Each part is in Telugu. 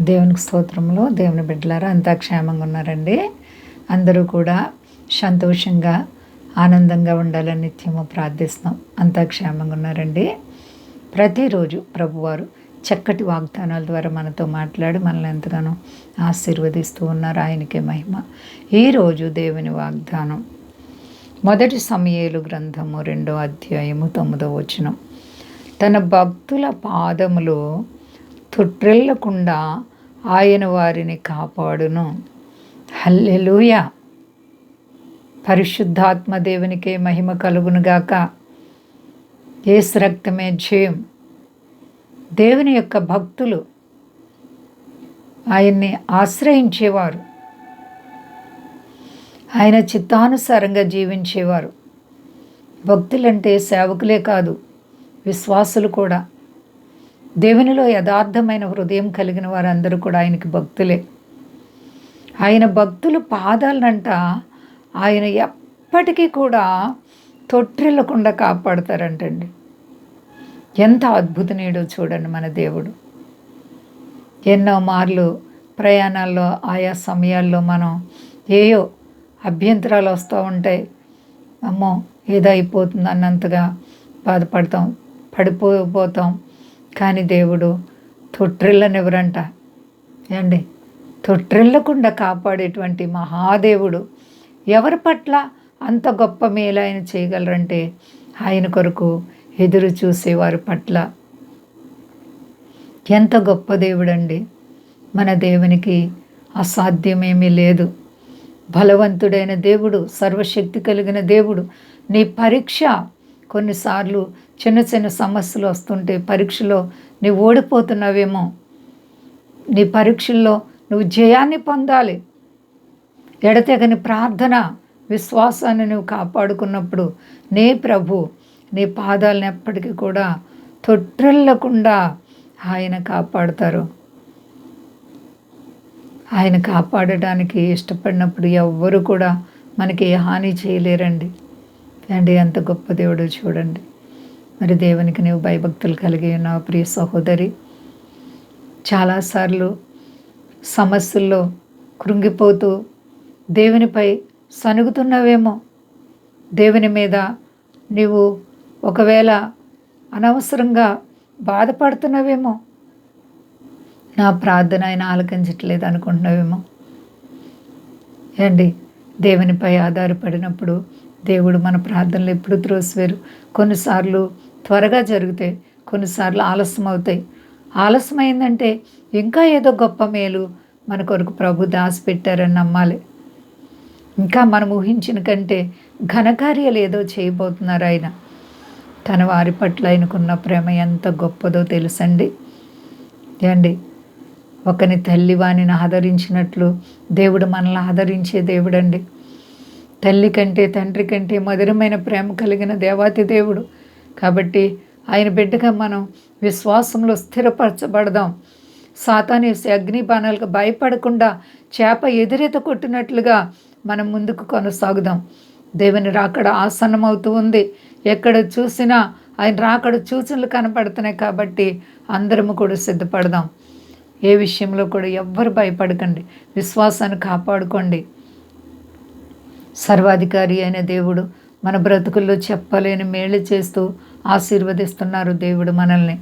దేవునికి స్తోత్రంలో దేవుని బిడ్డలారా అంతా క్షేమంగా ఉన్నారండి. అందరూ కూడా సంతోషంగా ఆనందంగా ఉండాలని నిత్యము ప్రార్థిస్తున్నాం. అంతా క్షేమంగా ఉన్నారండి. ప్రతిరోజు ప్రభువారు చక్కటి వాగ్దానాల ద్వారా మనతో మాట్లాడి మనల్ని ఎంతగానో ఆశీర్వదిస్తూ ఉన్నారు. ఆయనకే మహిమ. ఈరోజు దేవుని వాగ్దానం. మొదటి సమయలు గ్రంథము రెండో అధ్యాయము తొమ్మిదో వచనం. తన భక్తుల పాదములు తొట్రెళ్ళకుండా ఆయన వారిని కాపాడును. హల్లెలూయ! పరిశుద్ధాత్మ దేవునికే మహిమ కలుగునుగాక ఏసు రక్తమే జయం. దేవుని యొక్క భక్తులు ఆయన్ని ఆశ్రయించేవారు. ఆయన చిత్తానుసారంగా జీవించేవారు. భక్తులంటే సేవకులే కాదు విశ్వాసులు కూడా. దేవునిలో యథార్థమైన హృదయం కలిగిన వారందరూ కూడా ఆయనకి భక్తులే. ఆయన భక్తుల పాదాలనంట ఆయన ఎప్పటికీ కూడా తొట్టిల్లకుండా కాపాడతారంటండి. ఎంత అద్భుతనీయుడో చూడండి మన దేవుడు. ఎన్నో మార్లు ప్రయాణాల్లో ఆయా సమయాల్లో మనం ఏయో అభ్యంతరాలు వస్తూ ఉంటాయి. అమ్మో ఏదో అయిపోతుంది అన్నంతగా బాధపడతాం పడిపోతాం కానీ దేవుడు తొట్టిల్లనివ్వరంట ఏండి తొట్రిల్లకుండా కాపాడేటువంటి మహాదేవుడు ఎవరి పట్ల అంత గొప్ప మేలు ఆయన చేయగలరంటే ఆయన కొరకు ఎదురు చూసేవారి పట్ల ఎంత గొప్ప దేవుడండి. మన దేవునికి అసాధ్యమేమీ లేదు. బలవంతుడైన దేవుడు సర్వశక్తి కలిగిన దేవుడు నీ పరీక్ష కొన్నిసార్లు చిన్న చిన్న సమస్యలు వస్తుంటే పరీక్షలో నువ్వు ఓడిపోతున్నావేమో నీ పరీక్షల్లో నువ్వు జయాన్ని పొందాలి. ఎడతెగని ప్రార్థన విశ్వాసాన్ని నువ్వు కాపాడుకున్నప్పుడు నే ప్రభు నీ పాదాలను ఎప్పటికీ కూడా తొట్టిల్లకుండా ఆయన కాపాడుతారు. ఆయన కాపాడడానికి ఇష్టపడినప్పుడు ఎవ్వరు కూడా మనకి హాని చేయలేరండి. అండి ఎంత గొప్ప దేవుడు చూడండి. మరి దేవునికి నీవు భయభక్తులు కలిగి ఉన్నావు ప్రియ సహోదరి. చాలాసార్లు సమస్యల్లో కృంగిపోతూ దేవునిపై సనుగుతున్నావేమో దేవుని మీద నీవు ఒకవేళ అనవసరంగా బాధపడుతున్నవేమో. నా ప్రార్థన ఆయన ఆలకించట్లేదు అనుకుంటున్నావేమో. ఏండి దేవునిపై ఆధారపడినప్పుడు దేవుడు మన ప్రార్థనలు ఎప్పుడు త్రోసివేరు. కొన్నిసార్లు త్వరగా జరుగుతాయి కొన్నిసార్లు ఆలస్యం అవుతాయి ఆలస్యమైందంటే ఇంకా ఏదో గొప్ప మేలు మన కొరకు ప్రభు దాచిపెట్టారని నమ్మాలి. ఇంకా మనం ఊహించిన కంటే ఘనకార్యాలు ఏదో చేయబోతున్నారు ఆయన. తన వారి పట్ల ఆయనకున్న ప్రేమ ఎంత గొప్పదో తెలుసండి. ఏండి ఒకని తల్లి వాణిని ఆదరించినట్లు దేవుడు మనల్ని ఆదరించే దేవుడండి. తల్లి కంటే తండ్రి కంటే మధురమైన ప్రేమ కలిగిన దేవాతి దేవుడు. కాబట్టి ఆయన బిడ్డగా మనం విశ్వాసంలో స్థిరపరచబడదాం. సాతాని అగ్ని బాణాలకు భయపడకుండా చేప ఎదురెత కొట్టినట్లుగా మనం ముందుకు కొనసాగుదాం. దేవుని రాకడ ఆసన్నమవుతూ ఉంది. ఎక్కడ చూసినా ఆయన రాకడ సూచనలు కనపడుతున్నాయి కాబట్టి అందరము కూడా సిద్ధపడదాం. ఏ విషయంలో కూడా ఎవ్వరు భయపడకండి. విశ్వాసాన్ని కాపాడుకోండి. సర్వాధికారి అయిన దేవుడు మన బ్రతుకుల్లో చెప్పలేని మేలు చేస్తూ ఆశీర్వదిస్తున్నారు దేవుడు మనల్ని.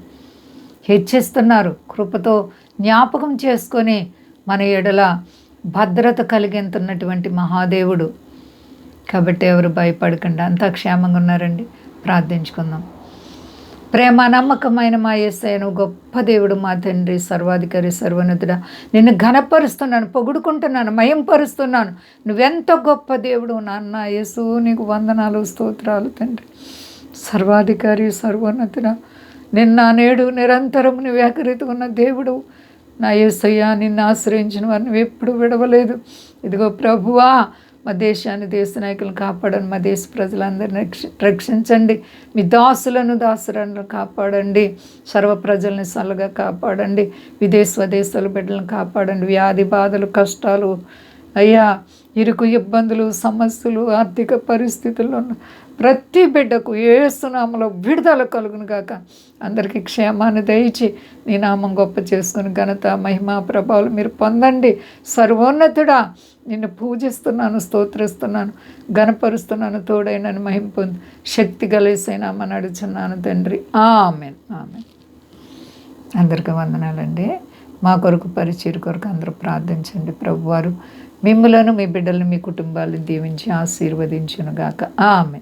హెచ్చిస్తున్నారు కృపతో జ్ఞాపకం చేసుకొని మన ఎడల భద్రత కలిగింతున్నటువంటి మహాదేవుడు. కాబట్టి ఎవరు భయపడకండి అంతా క్షేమంగా ఉన్నారండి. ప్రార్థించుకుందాం. ప్రేమ నమ్మకమైన మా యేసయ్యను గొప్ప దేవుడు మా తండ్రి సర్వాధికారి సర్వనతుడ నిన్ను ఘనపరుస్తున్నాను పొగుడుకుంటున్నాను మయంపరుస్తున్నాను నువ్వెంత గొప్ప దేవుడు నాన్న యేసు నీకు వందనాలు స్తోత్రాలు తండ్రి. సర్వాధికారి సర్వోన్నతుడ. నిన్న నేడు నిరంతరం నువ్వు ఏకరీతి ఉన్న దేవుడు. నా యేసయ్య నిన్ను ఆశ్రయించిన వారిని నువ్వు ఎప్పుడు విడవలేదు. ఇదిగో ప్రభువా మా దేశాన్ని దేశ నాయకులను కాపాడండి. మా దేశ ప్రజలందరిని రక్షి రక్షించండి. మీ దాసులను దాసులను కాపాడండి. సర్వ ప్రజల్ని చల్లగా కాపాడండి. విదేశ స్వదేశాల బిడ్డలను కాపాడండి. వ్యాధి బాధలు కష్టాలు అయ్యా ఇరుకు ఇబ్బందులు సమస్యలు ఆర్థిక పరిస్థితుల్లో ప్రతి బిడ్డకు ఏసునామలో విడుదల కలుగును గాక. అందరికీ క్షేమాన్ని దయచి నీ నామం గొప్ప చేసుకుని ఘనత మహిమా ప్రభావాలు మీరు పొందండి. సర్వోన్నతుడా నిన్ను పూజిస్తున్నాను స్తోత్రిస్తున్నాను గణపరుస్తున్నాను తోడైనని మహిమ పొంది శక్తి కలిసేనామని నడుచున్నాను తండ్రి. ఆమెన్. ఆమెన్. అందరికీ వందనాలండి. మా కొరకు పరిచయం కొరకు అందరూ ప్రార్థించండి ప్రభువారు. మిమ్మలను మీ బిడ్డలను మీ కుటుంబాలను దీవించి ఆశీర్వదించునుగాక ఆమె